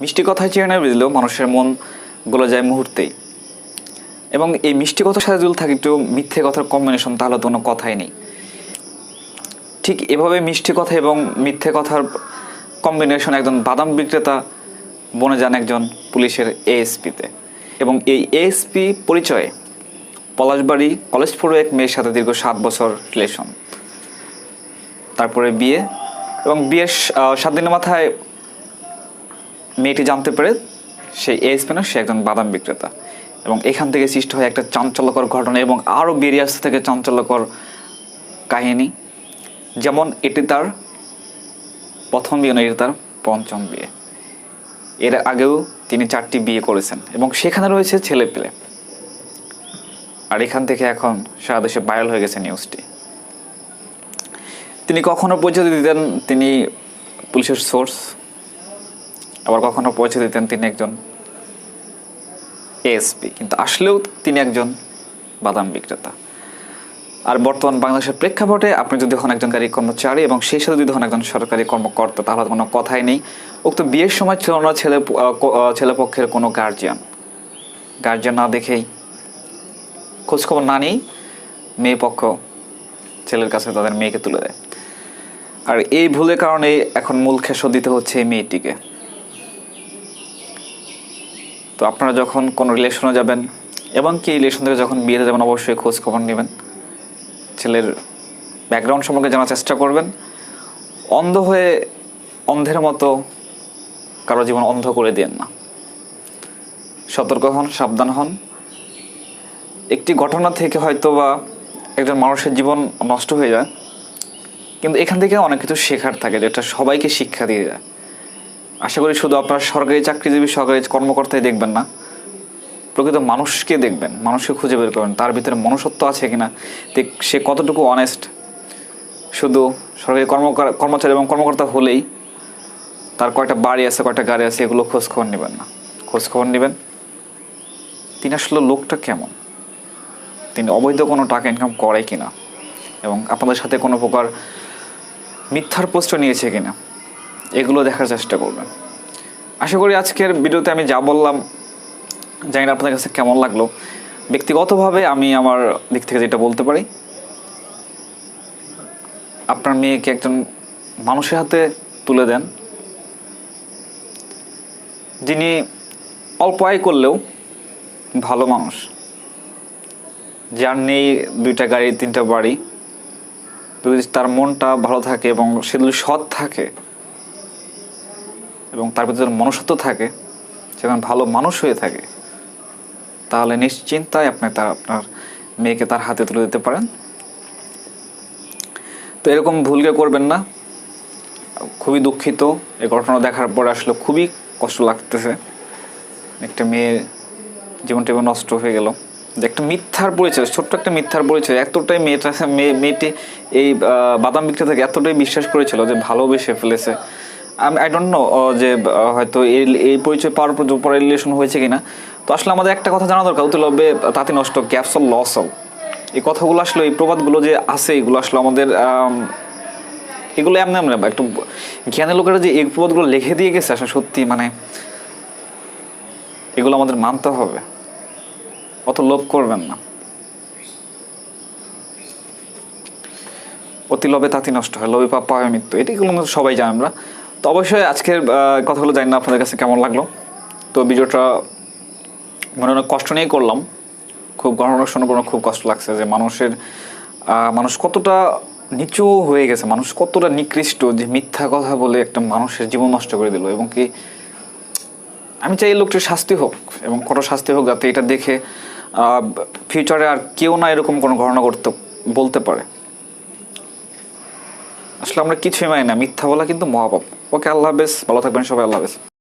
মিষ্টি কথায় চেয়ে নেবে দিলেও মানুষের মন গলে যায় মুহূর্তেই। এবং এই মিষ্টি কথার সাথে যদি থাকে একটু মিথ্যে কথার কম্বিনেশন তাহলে তো কোনো কথাই নেই। ঠিক এভাবে মিষ্টি কথা এবং মিথ্যে কথার কম্বিনেশন একজন বাদাম বিক্রেতা বনে যান একজন পুলিশের এএসপিতে এবং এই এএসপি পরিচয়ে পলাশবাড়ি কলেজ পড়ুয়া এক মেয়ের সাথে দীর্ঘ সাত বছর রিলেশন তারপরে বিয়ে এবং বিয়ের সাত দিনের মাথায় মেয়েটি জানতে পেরে সেই এএসপি না সে একজন বাদাম বিক্রেতা। এবং এখান থেকে সৃষ্টি হয় একটা চাঞ্চল্যকর ঘটনা এবং আরও বেরিয়ে আসতে থেকে চাঞ্চল্যকর কাহিনী। যেমন এটি তার প্রথম বিয়ে নয়, এটি তার পঞ্চম বিয়ে। এর আগেও তিনি চারটি বিয়ে করেছেন এবং সেখানে রয়েছে ছেলে পেলে আর এখান থেকে এখন সারা দেশে ভাইরাল হয়ে গেছে নিউজটি তিনি কখনো পরিচয় দিতেন তিনি পুলিশের সোর্স আবার কখনো পরিচয় দিতেন তিনি একজন এএসপি কিন্তু আসলেও তিনি একজন বাদাম বিক্রেতা। আর বর্তমান বাংলাদেশের প্রেক্ষাপটে আপনি যদি হন একজন গাড়ি কর্মচারী এবং সেই সাথে যদি হন একজন সরকারি কর্মকর্তা, তাহলে কোনো কথাই নেই। উক্ত বিয়ের সময় ছিল না ছেলে ছেলেপক্ষের কোনো গার্জিয়ান গার্জিয়ান না দেখেই খোঁজখবর না নেই মেয়ে পক্ষ ছেলের কাছে তাদের মেয়েকে তুলে দেয়। আর এই ভুলের কারণে এখন মূল খেসর দিতে হচ্ছে এই মেয়েটিকে। তো আপনারা যখন কোনো রিলেশনে যাবেন এবং কি রিলেশন থেকে যখন বিয়েতে যাবেন, অবশ্যই খোঁজ খবর নেবেন। ছেলের ব্যাকগ্রাউন্ড সম্পর্কে জানার চেষ্টা করবেন। অন্ধ হয়ে অন্ধের মতো কারও জীবন অন্ধ করে দেন না। সতর্ক হন, সাবধান হন। একটি ঘটনা থেকে হয়তো বা একজন মানুষের জীবন নষ্ট হয়ে যায়, কিন্তু এখান থেকে অনেক কিছু শেখার থাকে, যেটা সবাইকে শিক্ষা দিয়ে যায়। আশা করি শুধু আপনার সরকারি চাকরিজীবী, সরকারি কর্মকর্তাই দেখবেন না। প্রকৃত মানুষকে দেখবেন, মানুষকে খুঁজে বের করবেন। তার ভিতরে মনুষ্যত্ব আছে কিনা সে কতটুকু অনেস্ট শুধু সরকারি কর্মকর, কর্মচারী এবং কর্মকর্তা হলেই তার কয়টা বাড়ি আছে, কয়টা গাড়ি আছে, এগুলো খোঁজখবর নেবেন না। খোঁজখবর নেবেন তিনি আসলে লোকটা কেমন? তিনি অবৈধ কোনো টাকা ইনকাম করে কিনা? এবং আপনাদের সাথে কোনো প্রকার মিথ্যার পোস্ট নিয়েছে কিনা? এগুলো দেখার চেষ্টা করবেন। আশা করি আজকের ভিডিওতে আমি যা বললাম, জানি না আপনাদের কাছে কেমন লাগল। ব্যক্তিগতভাবে আমি আমার দিক থেকে যেটা বলতে পারি, আপনার মেয়েকে একজন মানুষের হাতে তুলে দেন, যিনি অল্প আয় করলেও ভালো মানুষ। যার নেই দুইটা গাড়ি, তিনটা বাড়ি, যদি তার মনটা ভালো থাকে এবং সে যদি সৎ থাকে এবং তার ভিতরে মনুষ্যত্ব থাকে সেখানে ভালো মানুষ হয়ে থাকে, তাহলে নিশ্চিন্তায় আপনি তার, আপনার মেয়েকে তার হাতে তুলে দিতে পারেন। তো এরকম ভুলকে করবেন না। খুবই দুঃখিত। এই ঘটনা দেখার পর আসলে খুবই কষ্ট লাগতেছে। একটা মেয়ের জীবনটা এবার নষ্ট হয়ে গেল। যে একটা মিথ্যার পরিচয়, ছোট্ট একটা মিথ্যার পরিচয়, এতটাই মেয়েটা, মেয়ে, মেয়েটি এই বাদাম বিক্রেতাকে এতটাই বিশ্বাস করেছিল যে ভালোবেসে ফেলেছে। আই ডোন্ট নো যে হয়তো এই পরিচয় পাওয়ার পর পরে রিলেশন হয়েছে কিনা। তো আসলে আমাদের একটা কথা জানা দরকার অতি লবে তাঁতি নষ্ট, ক্যাপসল লস হল এই কথাগুলো আসলে, এই প্রবাদগুলো যে আছে, এগুলো আসলে আমাদের এগুলো এমনি এমনি, একটু জ্ঞানী লোকেরা যে এই প্রবাদগুলো লিখে দিয়ে গেছে, আসলে সত্যি মানে এগুলো আমাদের মানতে হবে। অত লোভ করবেন না। অতি লোভে তাঁতি নষ্ট হয়, লোভে পাপ পাওয়া মৃত্যু। এটিগুলো সবাই জানি আমরা। তো অবশ্যই আজকের কথাগুলো জানি না আপনাদের কাছে কেমন লাগল। তো ভিডিওটা মনে অনেক কষ্ট নিয়েই করলাম। খুব ঘটনা শুনে কোনো খুব কষ্ট লাগছে যে মানুষের মানুষ কতটা নিচু হয়ে গেছে, মানুষ কতটা নিকৃষ্ট যে মিথ্যা কথা বলে একটা মানুষের জীবন নষ্ট করে দিল এবং কি আমি চাই এই লোকটির শাস্তি হোক এবং কত শাস্তি হোক যাতে এটা দেখে ফিউচারে আর কেউ না এরকম কোনো ঘটনা করতে বলতে পারে। আসলে আমরা কিছুই মানি না। মিথ্যা বলা কিন্তু মহাপাপ। ওকে, আল্লাহ হাফেজ। ভালো থাকবেন সবাই, আল্লাহ হাফেজ।